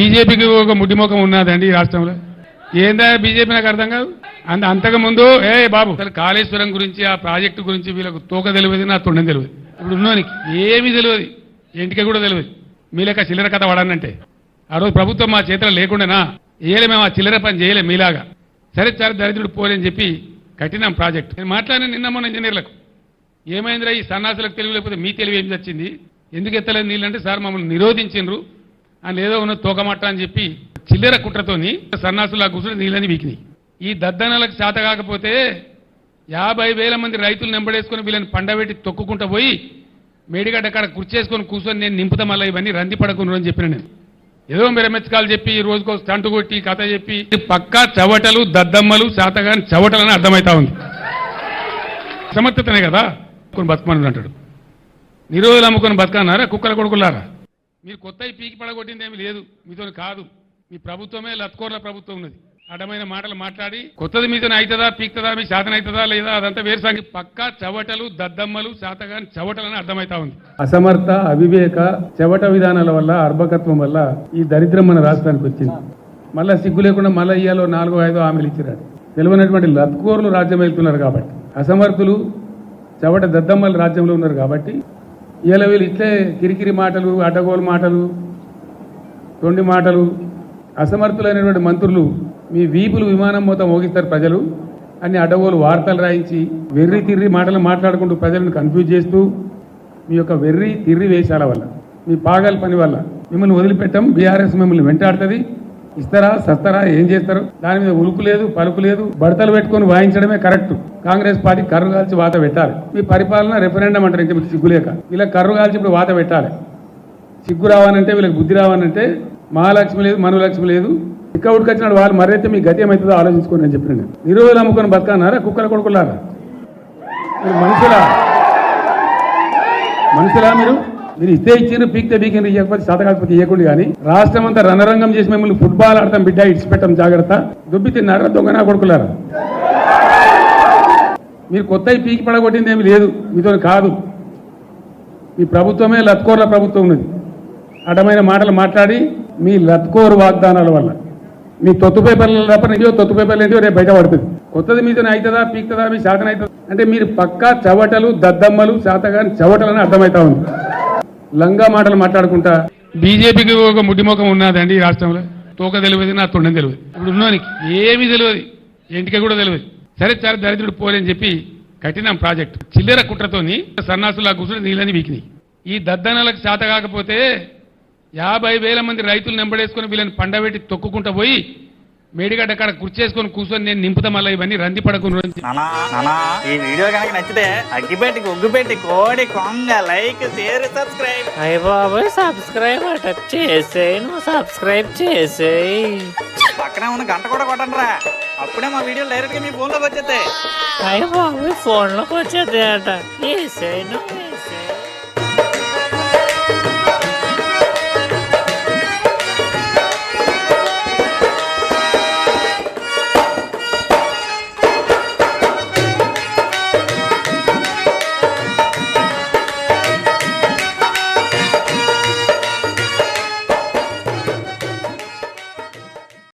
బీజేపీకి ఒక ముడిముఖం ఉన్నదండి ఈ రాష్ట్రంలో. ఏందా బీజేపీ నాకు అర్థం కాదు? అంత అంతకు ముందు ఏ బాబు అసలు కాళేశ్వరం గురించి ఆ ప్రాజెక్టు గురించి వీళ్ళకు తోక తెలియదు నా తొండం తెలియదు. ఇప్పుడు ఉన్నోనికి ఏమీ తెలియదు ఇంటికి కూడా తెలియదు. మీ చిల్లర కథ వాడనంటే. ఆ రోజు ప్రభుత్వం మా చేతిలో లేకుండానా ఏలే మేము ఆ చిల్లర పని చేయలేం మీలాగా. సరే సరే దరిద్రుడు పోలేని చెప్పి కట్టినాం ప్రాజెక్ట్. నేను మాట్లాడిన నిన్న మొన్న ఇంజనీర్లకు. ఏమైందిరా ఈ సన్నాసులకు తెలివి లేకపోతే మీ తెలివి ఏం వచ్చింది ఎందుకు ఎత్తలేదు నీళ్ళంటే సార్ మమ్మల్ని నిరోధించిండ్రు. అని ఏదో ఉన్న తోకమట్ట అని చెప్పి చిల్లెర కుట్రతోని సన్నాసులా కూర్చుని నీళ్ళని వీకినాయి ఈ దద్దనలకు చేత కాకపోతే యాభై వేల మంది రైతులు నెంబడేసుకుని వీళ్ళని పండబెట్టి తొక్కుకుంటూ పోయి మేడిగడ్డ కాడ కుర్చేసుకొని కూర్చొని నేను నింపుతా మళ్ళీ ఇవన్నీ రంది పడకుండా అని చెప్పిన నేను. ఏదో మెరమెచ్చకాలు చెప్పి ఈ రోజుకో స్టంట్ కొట్టి కథ చెప్పి పక్కా చవటలు దద్దమ్మలు శాతగాని చవటలని అర్థమవుతా ఉంది. సమర్థతనే కదా? కొన్ని బతకమని అంటాడు. నిరోధులు అమ్ముకొని బతకన్నారా? కుక్కల కొడుకులారా? మీరు కొత్త పీకి పడగొట్టింది లేదు. మీతో కాదు. మీ ప్రభుత్వమే లత్కోర్ల ప్రభుత్వం ఉన్నది. అడ్డమైన మాటలు మాట్లాడి కొత్తది మీతో అవుతుందా పీక్తుందా మీ శాతం అవుతుందా లేదా అదంతా వేరు సంగతి. పక్కా చవటలు దద్దమ్మలు శాతగాని చవటలని అర్థమైతా ఉంది. అసమర్థ అవివేక చెవట విధానాల వల్ల అర్భకత్వం వల్ల ఈ దరిద్రం మన రాష్ట్రానికి వచ్చింది. మళ్ళా సిగ్గు లేకుండా మళ్ళా ఇయ్యాలో నాలుగో ఐదో హామీలు ఇచ్చిరాడు తెలివైనటువంటి లత్కోర్లు రాజ్యం వెళ్తున్నారు కాబట్టి. అసమర్థులు చెవట దద్దమ్మలు రాజ్యంలో ఉన్నారు కాబట్టి ఇలా వీళ్ళు ఇట్లే కిరికిరి మాటలు అడ్డగోలు మాటలు తొండి మాటలు అసమర్థులైనటువంటి మంత్రులు మీ వీపులు విమానం మొత్తం మోగిస్తారు ప్రజలు. అన్ని అడ్డగోలు వార్తలు రాయించి వెర్రి తిర్రి మాటలు మాట్లాడుకుంటూ ప్రజలను కన్ఫ్యూజ్ చేస్తూ మీ యొక్క వెర్రి తిర్రి వేషాల వల్ల మీ పాగాల పని వల్ల మిమ్మల్ని వదిలిపెట్టం. బీఆర్ఎస్ మిమ్మల్ని వెంటాడుతుంది. ఇస్తారా సస్తారా ఏం చేస్తారు? దాని మీద ఉలుకు లేదు పలుకు లేదు బడతలు పెట్టుకొని వాయించడమే కరెక్ట్. కాంగ్రెస్ పార్టీ కర్రు కాల్చి వాత పెట్టాలి. మీ పరిపాలన రెఫరెండం అంటారు ఇంకా మీకు సిగ్గులేక ఇలా కర్రు కాల్చి ఇప్పుడు వాత పెట్టాలి. సిగ్గు రావాలంటే వీళ్ళకి బుద్ధి రావాలంటే మహాలక్ష్మి లేదు మనులక్ష్మి లేదు. ఇక్కడ ఉడికొచ్చినాడు వాళ్ళు మరైతే మీ గతి ఏమవుతుందో ఆలోచించుకోండి అని చెప్పిన నేను. నిరోధులు అమ్ముకొని బతకన్నారా కుక్కల కొడుకులారా? మనుషులా? మనుషులా మీరు? మీరు ఇస్తే ఇచ్చిన పీక్తే పీకిన ఇవ్వకపోతే శాత కాకపోతే ఇవ్వకుండా కానీ రాష్ట్రం అంతా రణరంగం చేసి మిమ్మల్ని ఫుట్బాల్ ఆడతాం బిడ్డ పెట్టడం జాగ్రత్త. దుబ్బి తిన్నారా దొంగనా కొడుకులారా? మీరు కొత్త పీకి పడగొట్టింది ఏమి లేదు మీతో కాదు. మీ ప్రభుత్వమే లత్కోర్ల ప్రభుత్వం ఉన్నది. అడ్డమైన మాటలు మాట్లాడి మీ లత్కోరు వాగ్దానాల వల్ల. మీ తొత్తు పేపర్లు తప్ప నిజో తొత్తు పేపర్లు ఏంటో రేపు బయట పడుతుంది. కొత్తది మీతో అవుతుందా పీక్తుందా మీ శాతం అవుతుందా అంటే మీరు పక్కా చవటలు దద్దమ్మలు శాతగాని చవటలని అర్థమవుతా ఉంది. లంగా మాటలు మాట్లాడుకుంటా. బీజేపీకి ఒక ముడిముఖం ఉన్నదండి ఈ రాష్ట్రంలో. తోక తెలియదు నా తొండం తెలియదు ఇప్పుడు ఉన్నోనికి ఏమీ తెలియదు. ఇంటికి కూడా తెలియదు. సరే సరే దరిద్రుడు పోలేని చెప్పి కఠినం ప్రాజెక్ట్. చిల్లర కుట్రతోని సన్నాసులా కూర్చుని నీళ్ళని వీకినాయి. ఈ దద్దనలకు చేత కాకపోతే యాభై వేల మంది రైతులు నెంబడేసుకొని వీళ్ళని పండబెట్టి తొక్కుకుంటూ పోయి మేడిగడ్డ కాడ కుర్చేసుకొని కూర్చొని నేను నింపుతా మళ్ళీ ఇవన్నీ రంది పడకుండా నానా నానా ఈ వీడియో కనుక నచ్చితే అగ్గిపెట్టి ఒగ్గుపెట్టి కోడి కొంగ లైక్ షేర్ సబ్స్క్రైబ్. అయ్య బాబాయ్ సబ్స్క్రైబ్ అట. చేసేయి నువ్వు సబ్స్క్రైబ్ చేసేయి. పక్కనే ఉన్న గంట కూడా కొట్టండి రా అప్పుడే మా వీడియో డైరెక్ట్గా మీ ఫోన్లోకి వచ్చేస్తాయి. అయ్య బాబాయ్ ఫోన్లోకి వచ్చేది అట చేసేయి నువ్వు